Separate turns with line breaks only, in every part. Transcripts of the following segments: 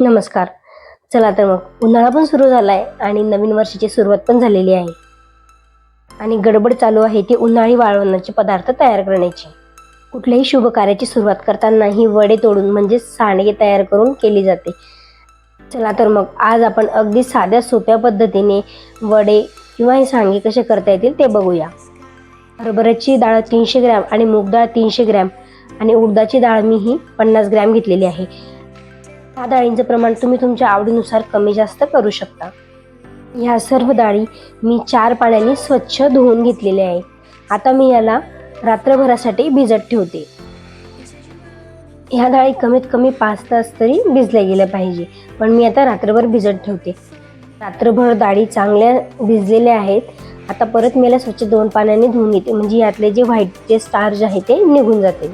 नमस्कार. चला तर मग उन्हाळा पण सुरू झाला आहे आणि नवीन वर्षाची सुरुवात पण झालेली आहे. आणि गडबड चालू आहे ती उन्हाळी वाळवणाचे पदार्थ तयार करण्याची. कुठल्याही शुभ कार्याची सुरुवात करताना ही वडे तोडून म्हणजे सांडगे तयार करून केली जाते. चला तर मग आज आपण अगदी साध्या सोप्या पद्धतीने वडे किंवा हे सांडगे कसे करता येतील ते बघूया. हरभऱ्याची डाळ तीनशे ग्रॅम आणि मूग डाळ तीनशे ग्रॅम आणि उडदाची डाळ मी ही पन्नास ग्रॅम घेतलेली आहे. ह्या डाळींचं प्रमाण तुम्ही तुमच्या आवडीनुसार कमी जास्त करू शकता. ह्या सर्व डाळी मी चार पाण्याने स्वच्छ धुवून घेतलेल्या आहे आता मी याला रात्रभरासाठी भिजत ठेवते. ह्या डाळी कमीत कमी पाच तास तरी भिजल्या गेल्या पाहिजे पण मी आता रात्रभर भिजत ठेवते. रात्रभर डाळी चांगल्या भिजलेल्या आहेत. आता परत मी याला स्वच्छ दोन पाण्याने धुवून घेते. म्हणजे यातले जे व्हाईट जे आहे ते निघून जाते.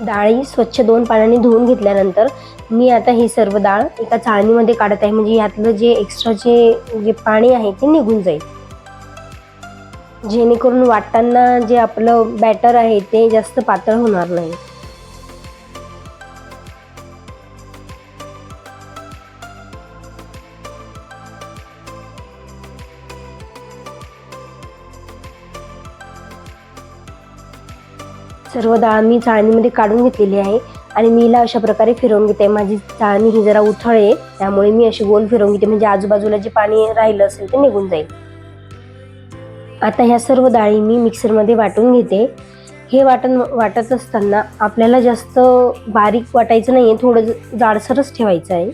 डाळी स्वच्छ दोन पाण्याने धुवून घेतल्यानंतर मी आता ही सर्व डाळ एका चाळणीमध्ये काढत आहे. म्हणजे यातलं जे एक्स्ट्राचे जे पाणी आहे ते निघून जाईल. जेणेकरून वाटताना जे आपलं बॅटर आहे ते जास्त पातळ होणार नाही. सर्व डाळ मी चाळणीमध्ये काढून घेतलेली आहे आणि मी हिला अशा प्रकारे फिरवून घेते. माझी चाळणी ही जरा उथळ आहे त्यामुळे मी अशी गोल फिरवून घेते. म्हणजे आजूबाजूला जे पाणी राहिलं असेल ते निघून जाईल. आता ह्या सर्व डाळी मी मिक्सरमध्ये वाटून घेते. हे वाटण वाटत असताना आपल्याला जास्त बारीक वाटायचं नाही आहे थोडं जाडसरच ठेवायचं आहे.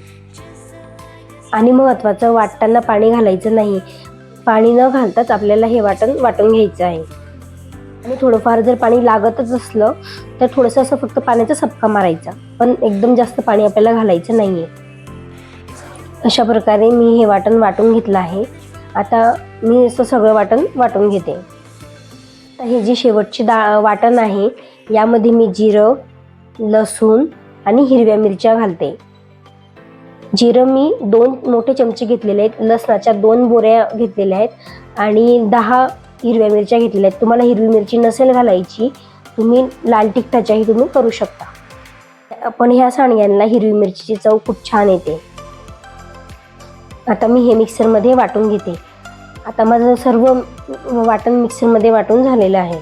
आणि महत्त्वाचं वाटताना पाणी घालायचं नाही पाणी न घालताच आपल्याला हे वाटण वाटून घ्यायचं आहे. आणि थोडंफार जर पाणी लागतच असलं तर थोडंसं असं फक्त पाण्याचा सपका मारायचा. पण एकदम जास्त पाणी आपल्याला घालायचं नाही आहे अशा प्रकारे मी हे वाटण वाटून घेतलं आहे. आता मी असं सगळं वाटण वाटून घेते. हे जी शेवटची डाळ वाटण आहे यामध्ये मी जिरं लसूण आणि हिरव्या मिरच्या घालते. जिरं मी दोन मोठे चमचे घेतलेले आहेत. लसणाच्या दोन बोऱ्या घेतलेल्या आहेत. आणि दहा हिरव्या मिरच्या घेतलेल्या आहेत. तुम्हाला हिरवी मिरची नसेल घालायची तुम्ही लाल तिखटाच्याही तुम्ही करू शकता. पण ह्या सांडग्यांना हिरवी मिरचीची चव खूप छान येते. आता मी हे मिक्सरमध्ये वाटून घेते. आता माझं सर्व वाटण मिक्सरमध्ये वाटून झालेलं आहे.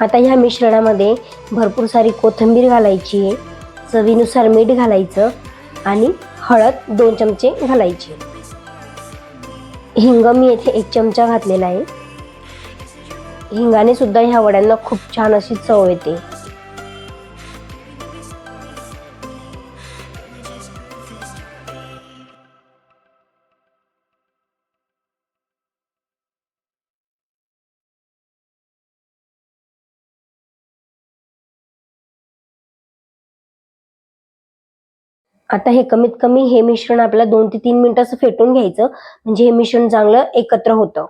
आता ह्या मिश्रणामध्ये भरपूर सारी कोथिंबीर घालायची आहे. चवीनुसार मीठ घालायचं आणि हळद दोन चमचे घालायचे. हिंग मी येथे एक चमचा घातलेला आहे. हिंगाने सुद्धा ह्या वड्यांना खूप छान अशी चव येते. आता हे कमीत कमी हे मिश्रण आपल्याला दोन ते तीन मिनिटं असं फेटून घ्यायचं. म्हणजे हे मिश्रण चांगलं एकत्र होतं.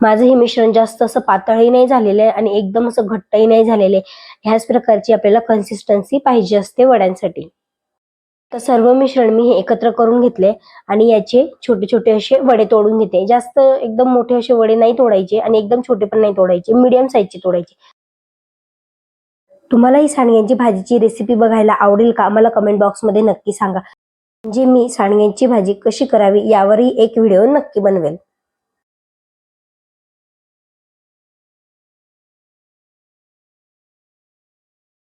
माझं हे मिश्रण जास्त असं पातळही नाही झालेलं आहे आणि एकदम असं घट्टही नाही झालेलं आहे. ह्याच प्रकारची आपल्याला कन्सिस्टन्सी पाहिजे असते वड्यांसाठी. तर सर्व मिश्रण मी हे एकत्र करून घेतले आणि याचे छोटे छोटे असे वडे तोडून घेते. जास्त एकदम मोठे असे वडे नाही तोडायचे आणि एकदम छोटे पण नाही तोडायचे. मीडियम साईजचे तोडायचे. तुम्हाला ही सांडग्यांची भाजीची रेसिपी बघायला आवडेल का? मला कमेंट बॉक्समध्ये नक्की सांगा. म्हणजे मी सांडग्यांची भाजी कशी करावी यावरही एक व्हिडिओ नक्की बनवेल.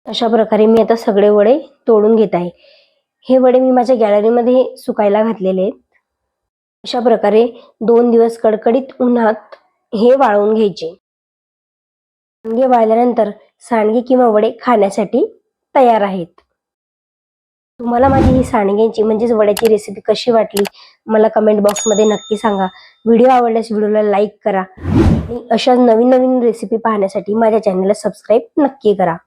अशा प्रकारे मी आता सगळे वडे तोडून घेत आहे. हे वडे मी माझ्या गॅलरीमध्ये सुकायला घातलेले आहेत. अशा प्रकारे दोन दिवस कडकडीत उन्हात हे वाळवून घ्यायचे. सांडगे वाळल्यानंतर सांडगे किंवा वडे खाण्यासाठी तयार आहेत. तुम्हाला माझी ही सांडग्यांची म्हणजेच वड्याची रेसिपी कशी वाटली मला कमेंट बॉक्समध्ये नक्की सांगा. व्हिडिओ आवडल्यास व्हिडिओला लाईक करा. आणि अशा नवीन नवीन रेसिपी पाहण्यासाठी माझ्या चॅनलला सबस्क्राईब नक्की करा.